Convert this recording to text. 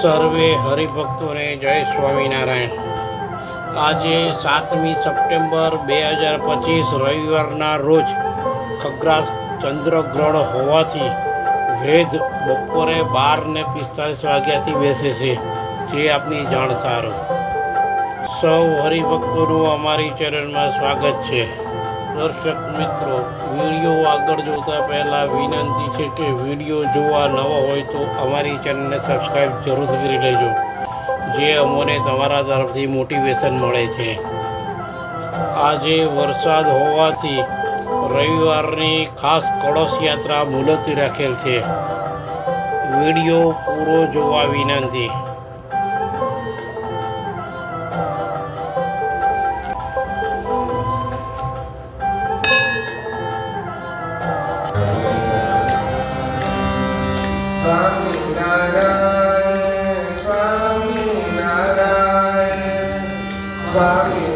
સર્વે હરિભક્તોને જય સ્વામિનારાયણ. આજે સાતમી સપ્ટેમ્બર બે હજાર પચીસ રવિવારના રોજ ખગ્રાસ ચંદ્રગ્રહણ હોવાથી વેદ બપોરે બાર ને પિસ્તાલીસ વાગ્યાથી બેસે છે. જે આપની જાણ સારું સૌ હરિભક્તોનું અમારી ચેનલમાં સ્વાગત છે. દર્શક મિત્રો, વીડિયો આગળ જોતા પહેલાં વિનંતી છે કે વીડિયો જોવા નવો હોય તો અમારી ચેનલને સબસ્ક્રાઈબ જરૂરથી કરી લેજો. જે અમોને તમારા તરફથી મોટિવેશન મળે છે. આજે વરસાદ હોવાથી રવિવારની ખાસ કળશ યાત્રા મુલતવી રાખેલ છે. વીડિયો પૂરો જોવા વિનંતી. સ્વામિનારાયણ